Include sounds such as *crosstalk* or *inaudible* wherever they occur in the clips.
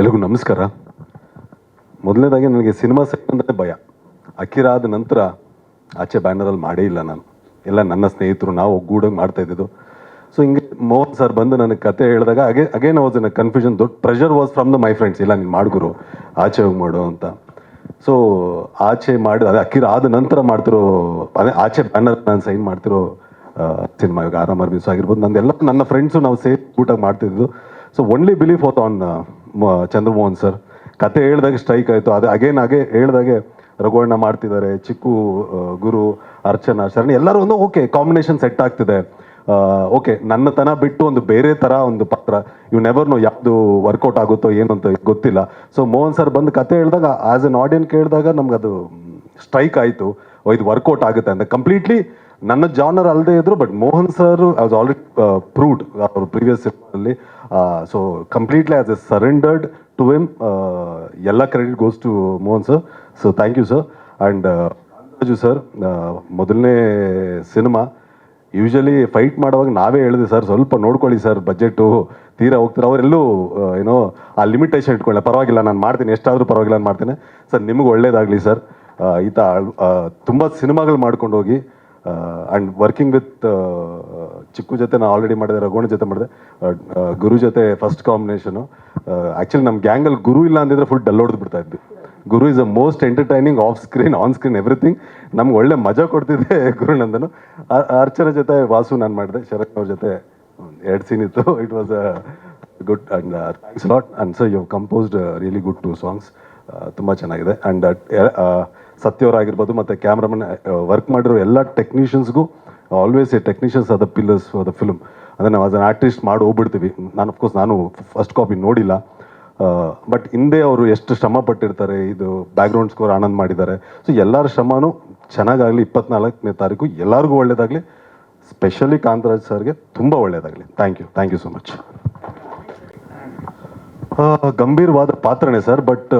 ಎಲ್ರಿಗೂ ನಮಸ್ಕಾರ. ಮೊದಲನೇದಾಗಿ ನನಗೆ ಸಿನಿಮಾ ಅಂದರೆ ಭಯ. ಅಕಿರಾ ಆದ ನಂತರ ಆಚೆ ಬ್ಯಾನರಲ್ಲಿ ಮಾಡೇ ಇಲ್ಲ ನಾನು. ಎಲ್ಲ ನನ್ನ ಸ್ನೇಹಿತರು, ನಾವು ಒಗ್ಗೂಡಂಗೆ ಮಾಡ್ತಾ ಇದ್ದಿದ್ದು. ಸೊ ಹಿಂಗೆ ಮೋಹನ್ ಸರ್ ಬಂದು ನನಗೆ ಕತೆ ಹೇಳಿದಾಗ ಅಗೇ ಅಗೇನ್ ವಾಸ್ ಇನ್ ಕನ್ಫ್ಯೂಷನ್ ದೊಡ್ಡ pressure was from the my friends ಇಲ್ಲ, ನೀನು ಮಾಡ್ಗುರು, ಆಚೆ ಹೋಗಿ ಮಾಡು ಅಂತ. ಸೊ ಆಚೆ ಮಾಡಿ, ಅದೇ ಅಕ್ಕಿರ ಆದ ನಂತರ ಮಾಡ್ತಿರೋ, ಅದೇ ಆಚೆ ಬ್ಯಾನರ್ ನಾನು ಸೈನ್ ಮಾಡ್ತಿರೋ ಸಿನಿಮಾ ಇವಾಗ ಆರಾಮ್ ಅರ್ಬಿಸ್ ಆಗಿರ್ಬೋದು. ನಂದೆಲ್ಲ ನನ್ನ ಫ್ರೆಂಡ್ಸು ನಾವು ಸೇರಿ ಊಟ ಮಾಡ್ತಿದ್ದು. So only belief on Chandramohan sir. ಕತೆ ಹೇಳಿದಾಗ ಸ್ಟ್ರೈಕ್ ಆಯಿತು. ಅದೇ ಅಗೇನ್ ಹಾಗೆ ಹೇಳ್ದಾಗೆ ರಘುವಣ್ಣ ಮಾಡ್ತಿದ್ದಾರೆ. ಚಿಕ್ಕು ಗುರು, ಅರ್ಚನಾ, ಶರಣಿ ಎಲ್ಲರೂ ಒಂದು ಓಕೆ ಕಾಂಬಿನೇಷನ್ ಸೆಟ್ ಆಗ್ತಿದೆ. ಓಕೆ ನನ್ನ ತನ ಬಿಟ್ಟು ಒಂದು ಬೇರೆ ಥರ ಒಂದು ಪಾತ್ರ. ಇವ್ ನೆವರ್ ನೋ ಯಾವುದು ವರ್ಕೌಟ್ ಆಗುತ್ತೋ ಏನು ಅಂತ ಗೊತ್ತಿಲ್ಲ. ಸೊ ಮೋಹನ್ ಸರ್ ಬಂದು ಕತೆ ಹೇಳಿದಾಗ ಆಸ್ ಎನ್ ಆಡಿಯನ್ ಕೇಳಿದಾಗ ನಮ್ಗೆ ಅದು ಸ್ಟ್ರೈಕ್ ಆಯಿತು. ಇದು ವರ್ಕೌಟ್ ಆಗುತ್ತೆ ಅಂತ. ಕಂಪ್ಲೀಟ್ಲಿ ನನ್ನ ಜಾನರ್ ಅಲ್ಲದೆ ಇದ್ರು but Mohan sir as already proved ಅವ್ರ ಪ್ರೀವಿಯಸ್ ಅಲ್ಲಿ so completely as a surrendered to him ಎಲ್ಲ credit goes to Mohan sir so thank you sir and Raju sir ಮೊದಲನೇ ಸಿನಿಮಾ ಯೂಶಲಿ ಫೈಟ್ ಮಾಡುವಾಗ ನಾವೇ ಹೇಳಿದೆ ಸರ್ ಸ್ವಲ್ಪ ನೋಡ್ಕೊಳ್ಳಿ ಸರ್ ಬಜೆಟು ತೀರಾ ಹೋಗ್ತಾರೆ? ಅವರೆಲ್ಲೂ ಏನೋ ಆ ಲಿಮಿಟೇಷನ್ ಇಟ್ಕೊಳ್ಳಿ, ಪರವಾಗಿಲ್ಲ, ನಾನು ಮಾಡ್ತೀನಿ, ಎಷ್ಟಾದರೂ ಪರವಾಗಿಲ್ಲ, ನಾನು ಮಾಡ್ತೀನಿ. ಸರ್ ನಿಮಗೆ ಒಳ್ಳೇದಾಗಲಿ ಸರ್ ಈತ ತುಂಬ ಸಿನಿಮಾಗಳು ಮಾಡ್ಕೊಂಡು ಹೋಗಿ ಆ್ಯಂಡ್ ವರ್ಕಿಂಗ್ ವಿತ್ ಚಿಕ್ಕು ಜೊತೆ ನಾನು ಆಲ್ರೆಡಿ ಮಾಡಿದೆ ರಘುವಣ ಜೊತೆ ಮಾಡಿದೆ ಗುರು ಜೊತೆ ಫಸ್ಟ್ ಕಾಂಬಿನೇಷನು ಆ್ಯಕ್ಚುಲಿ ನಮ್ಮ ಗ್ಯಾಂಗಲ್ಲಿ ಗುರು ಇಲ್ಲ ಅಂದಿದ್ರೆ ಫುಲ್ ಡಲ್ ಹೊಡೆದು ಬಿಡ್ತಾ ಇದ್ವಿ. Guru is a most entertaining off screen on screen everything ನಮ್ಗೆ ಒಳ್ಳೆ ಮಜಾ ಕೊಡ್ತಿದ್ದೆ *laughs* ಗುರು ನಂದನು. ಅರ್ಚನ ಜೊತೆ ವಾಸು ನಾನು ಮಾಡಿದೆ, ಶರತ್ ಅವ್ರ ಜೊತೆ ಎರಡು ಸೀನ್ ಇತ್ತು. It was a good and thanks lot and sir you composed really good two songs ತುಂಬ ಚೆನ್ನಾಗಿದೆ. ಆ್ಯಂಡ್ ಸತ್ಯವರಾಗಿರ್ಬೋದು ಮತ್ತು ಕ್ಯಾಮ್ರಾಮನ್ ವರ್ಕ್ ಮಾಡಿರೋ ಎಲ್ಲ ಟೆಕ್ನಿಷಿಯನ್ಸ್ಗೂ always a technicians are pillars for the film ಅಂದರೆ ನಾವು ಅನ್ ಆರ್ಟಿಸ್ಟ್ ಮಾಡಿ ಹೋಗ್ಬಿಡ್ತೀವಿ. ನಾನು ಅಫ್ಕೋರ್ಸ್ ನಾನು ಫಸ್ಟ್ ಕಾಪಿ ನೋಡಿಲ್ಲ. ಬಟ್ ಹಿಂದೆ ಅವರು ಎಷ್ಟು ಶ್ರಮ ಪಟ್ಟಿರ್ತಾರೆ, ಇದು ಬ್ಯಾಕ್ಗ್ರೌಂಡ್ ಸ್ಕೋರ್ ಆನಂದ್ ಮಾಡಿದ್ದಾರೆ. ಸೊ ಎಲ್ಲರ ಶ್ರಮನೂ ಚೆನ್ನಾಗಾಗಲಿ, ಇಪ್ಪತ್ನಾಲ್ಕನೇ ತಾರೀಕು ಎಲ್ಲರಿಗೂ ಒಳ್ಳೆಯದಾಗಲಿ ಸ್ಪೆಷಲಿ ಕಾಂತರಾಜ್ ಸರ್ಗೆ ತುಂಬ ಒಳ್ಳೆಯದಾಗಲಿ thank you thank you so much ಗಂಭೀರವಾದ ಪಾತ್ರನೇ ಸರ್ ಬಟ್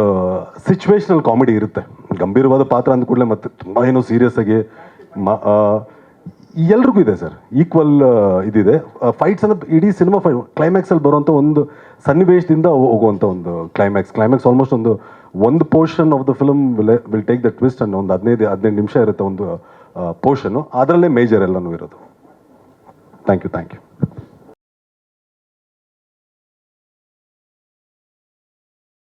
ಸಿಚುವೇಷನಲ್ ಕಾಮಿಡಿ ಇರುತ್ತೆ. ಗಂಭೀರವಾದ ಪಾತ್ರ ಅಂದ ಕೂಡಲೇ ಮತ್ತೆ ತುಂಬ ಏನೋ ಸೀರಿಯಸ್ ಆಗಿ ಎಲ್ರಿಗೂ ಇದೆ ಸರ್. ಈಕ್ವಲ್ ಇದಿದೆ. ಫೈಟ್ಸ್ ಅಂದ್ರೆ ಇಡೀ ಸಿನಿಮಾ ಫೈ ಕ್ಲೈಮ್ಯಾಕ್ಸಲ್ಲಿ ಬರುವಂಥ ಒಂದು ಸನ್ನಿವೇಶದಿಂದ ಹೋಗುವಂಥ ಒಂದು ಕ್ಲೈಮ್ಯಾಕ್ಸ್ ಕ್ಲೈಮ್ಯಾಕ್ಸ್ ಆಲ್ಮೋಸ್ಟ್ ಒಂದು ಒಂದು portion of the film will will take the twist ಅನ್ನೋ ಒಂದು ಹದಿನೈದು ಹದಿನೈದು ನಿಮಿಷ ಇರುತ್ತೆ ಒಂದು ಪೋರ್ಷನ್ನು ಅದರಲ್ಲೇ ಮೇಜರ್ ಎಲ್ಲನೂ ಇರೋದು. Thank you thank you